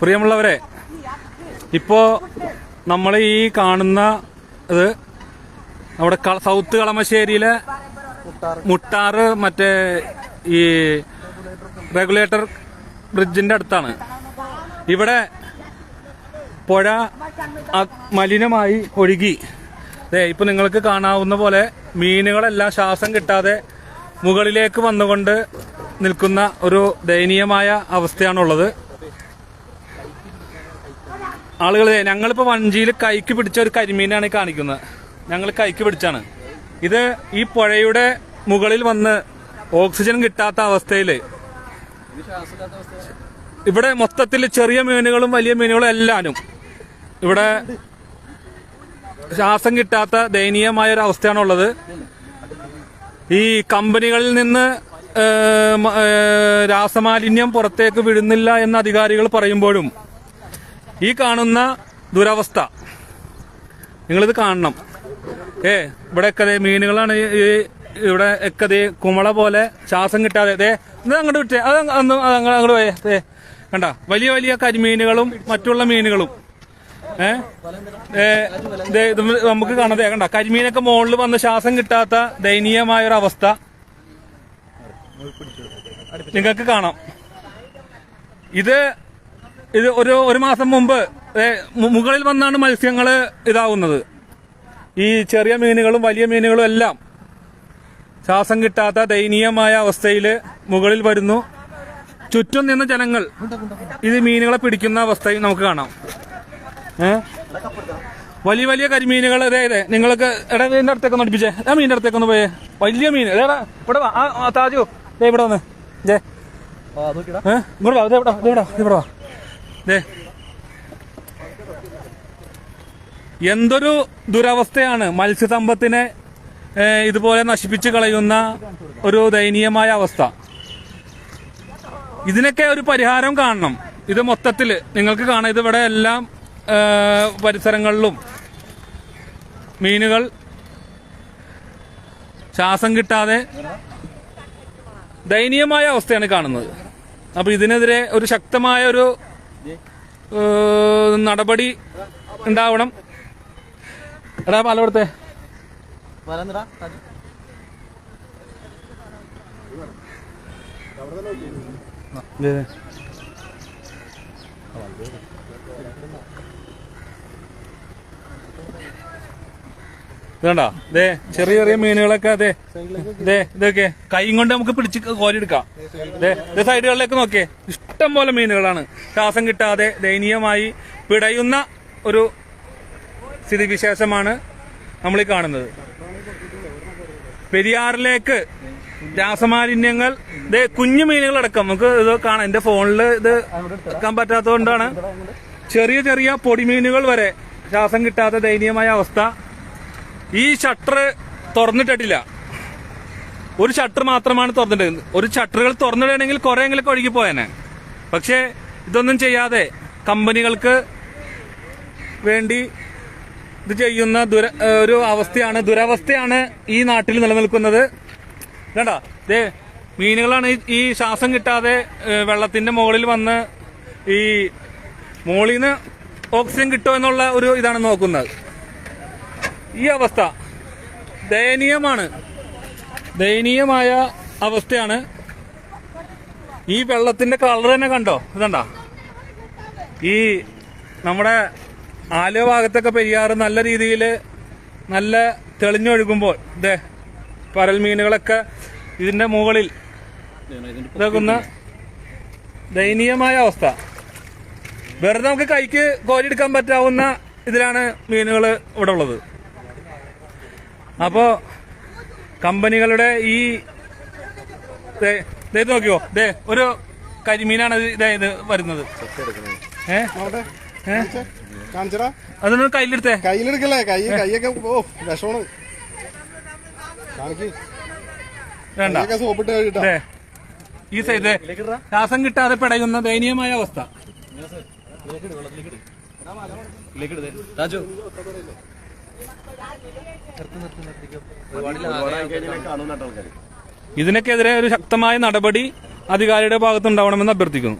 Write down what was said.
പ്രിയമുള്ളവരെ ഇപ്പോ നമ്മൾ ഈ കാണുന്ന ഇത് നമ്മുടെ സൗത്ത് കളമശ്ശേരിയിലെ മുട്ടാറ് മറ്റേ ഈ റെഗുലേറ്റർ ബ്രിഡ്ജിന്റെ അടുത്താണ്. ഇവിടെ പുഴ മലിനമായി ഒഴുകി. അതെ ഇപ്പൊ നിങ്ങൾക്ക് കാണാവുന്ന പോലെ മീനുകളെല്ലാം ശ്വാസം കിട്ടാതെ മുകളിലേക്ക് വന്നുകൊണ്ട് നിൽക്കുന്ന ഒരു ദയനീയമായ അവസ്ഥയാണുള്ളത്. ആളുകൾ ഞങ്ങളിപ്പോ വഞ്ചിയിൽ കൈക്ക് പിടിച്ച ഒരു കരിമീനാണ് കാണിക്കുന്നത്. ഞങ്ങൾ കൈക്ക് പിടിച്ചാണ്. ഇത് ഈ പുഴയുടെ മുകളിൽ വന്ന് ഓക്സിജൻ കിട്ടാത്ത അവസ്ഥയിൽ ഇവിടെ മൊത്തത്തിൽ ചെറിയ മീനുകളും വലിയ മീനുകളും എല്ലാനും ഇവിടെ ശ്വാസം കിട്ടാത്ത ദയനീയമായ ഒരു അവസ്ഥയാണുള്ളത് ഈ കമ്പനികളിൽ നിന്ന് രാസമാലിന്യം പുറത്തേക്ക് വിടുന്നില്ല എന്ന് അധികാരികൾ പറയുമ്പോഴും ഈ കാണുന്ന ദുരവസ്ഥ നിങ്ങളിത് കാണണം. ഏ ഇവിടെ ഒക്കെ മീനുകളാണ് ഈ- ഇവിടെ ഒക്കെ കുമള പോലെ ശ്വാസം കിട്ടാതെ. ദേ ഇത് അങ്ങോട്ട് വിട്ടേ അത് അങ്ങോട്ട് പോയേ ദേ കണ്ട വലിയ വലിയ കരിമീനുകളും മറ്റുള്ള മീനുകളും. ഏ ഏ, ദേ നമുക്ക് കാണാതെ കണ്ട കരിമീനൊക്കെ മുകളിൽ വന്ന് ശ്വാസം കിട്ടാത്ത ദയനീയമായ ഒരു അവസ്ഥ നിങ്ങൾക്ക് കാണാം. ഇത് ഇത് ഒരു ഒരു മാസം മുമ്പ് മുകളിൽ വന്നാണ് മത്സ്യങ്ങൾ ഇതാവുന്നത്. ഈ ചെറിയ മീനുകളും വലിയ മീനുകളും എല്ലാം ശ്വാസം കിട്ടാത്ത ദയനീയമായ അവസ്ഥയിൽ മുകളിൽ വരുന്നു. ചുറ്റും നിന്ന് ജനങ്ങൾ ഇത് മീനുകളെ പിടിക്കുന്ന അവസ്ഥയും നമുക്ക് കാണാം. വലിയ വലിയ കരിമീനുകൾ അതെ അതെ നിങ്ങൾക്ക് എടാ ഇതിന്റെ അടുത്തേക്ക് ഒന്ന് അടുപ്പിച്ചേ. ആ മീനിന്റെ അടുത്തേക്ക് ഒന്ന് പോയേ. വലിയ മീൻ ഇതേടാ ഇവിടെ താജു ദേ ഇവിടെ വന്ന്. ഏ? ഇങ്ങോട്ട് വാ ഇവിടെ ദേ ഇവിടെ ദേ ഇവിടെ വാ. ദേ. എന്തൊരു ദുരവസ്ഥയാണ് മത്സ്യസമ്പത്തിനെ ഇതുപോലെ നശിപ്പിച്ചു കളയുന്ന ഒരു ദയനീയമായ അവസ്ഥ. ഇതിനൊക്കെ ഒരു പരിഹാരം കാണണം. ഇത് മൊത്തത്തിൽ നിങ്ങൾക്ക് കാണാം. ഇത് ഇവിടെ എല്ലാം പരിസരങ്ങളിലും മീനുകൾ ശ്വാസം കിട്ടാതെ ദയനീയമായ അവസ്ഥയാണ് കാണുന്നത്. അപ്പൊ ഇതിനെതിരെ ഒരു ശക്തമായ ഒരു നടപടി ഉണ്ടാവണം. എടാ പാലപ്പെടുത്തെ വേണ്ട ദേ ചെറിയ ചെറിയ മീനുകളൊക്കെ അതെ ദേ ഇതൊക്കെ. കൈ കൊണ്ട് നമുക്ക് പിടിച്ച് കോരിയെടുക്കാം. ദേ ദേ സൈഡുകളിലേക്ക് നോക്കിയേ. ഇഷ്ടം പോലെ മീനുകളാണ്. ശ്വാസം കിട്ടാതെ ദയനീയമായി പിടയുന്ന ഒരു സ്ഥിതിവിശേഷമാണ് നമ്മൾ ഈ കാണുന്നത്. പെരിയാറിലേക്ക് രാസമാലിന്യങ്ങൾ ദേ കുഞ്ഞു മീനുകളടക്കം. നമുക്ക് ഇത് കാണാം. എന്റെ ഫോണിൽ ഇത് എടുക്കാൻ പറ്റാത്തതുകൊണ്ടാണ്. ചെറിയ ചെറിയ പൊടിമീനുകൾ വരെ ശ്വാസം കിട്ടാത്ത ദയനീയമായ അവസ്ഥ. ഈ ഷട്ടർ തുറന്നിട്ടിട്ടില്ല. ഒരു ഷട്ടർ മാത്രമാണ് തുറന്നിട്ടത് ഒരു ഷട്ടറുകൾ തുറന്നിടണമെങ്കിൽ കുറെയെങ്കിലൊക്കെ ഒഴുകി പോയേനെ. പക്ഷേ ഇതൊന്നും ചെയ്യാതെ കമ്പനികൾക്ക് വേണ്ടി ഇത് ചെയ്യുന്ന ദുര ഒരു അവസ്ഥയാണ്. ദുരവസ്ഥയാണ് ഈ നാട്ടിൽ നിലനിൽക്കുന്നത്. കണ്ട? ദേ മീനുകളാണ് ഈ- ശ്വാസം കിട്ടാതെ വെള്ളത്തിന്റെ മുകളിൽ വന്ന് ഈ മുകളിൽ നിന്ന് ഓക്സിജൻ കിട്ടുമോ എന്നുള്ള ഒരു ഇതാണ് നോക്കുന്നത്. ഈ അവസ്ഥ ദയനീയമാണ്. ദയനീയമായ അവസ്ഥയാണ്. ഈ വെള്ളത്തിന്റെ കളർ തന്നെ കണ്ടോ? ഇതണ്ട? ഈ നമ്മുടെ ആലുവ ഭാഗത്തൊക്കെ പെരിയാറ് നല്ല രീതിയിൽ നല്ല തെളിഞ്ഞൊഴുകുമ്പോൾ ഇതേ പരൽ മീനുകളൊക്കെ ഇതിന്റെ മുകളിൽ ഇതാക്കുന്ന ദയനീയമായ അവസ്ഥ. വെറുതെ നമുക്ക് കൈക്ക് കോരി എടുക്കാൻ പറ്റാവുന്ന ഇതിലാണ് മീനുകൾ ഇവിടെ ഉള്ളത്. അപ്പോ കമ്പനികളുടെ ഈ ദേ നോക്കിയോ ദേ ഒരു കരിമീനാണ് ഇത് വരുന്നത്. അതൊന്ന് കയ്യിലെടുത്തേ. കയ്യിലെടുക്കല്ലേ? കൈ കൈയൊക്കെ ഓ വിഷമാണ്. ഈ സൈഡ് ശ്വാസം കിട്ടാതെ പിടയുന്ന ദയനീയമായ അവസ്ഥ. രാജു. ഇതിനൊക്കെതിരെ ഒരു ശക്തമായ നടപടി അധികാരിയുടെ ഭാഗത്തുണ്ടാവണമെന്ന് അഭ്യർത്ഥിക്കുന്നു.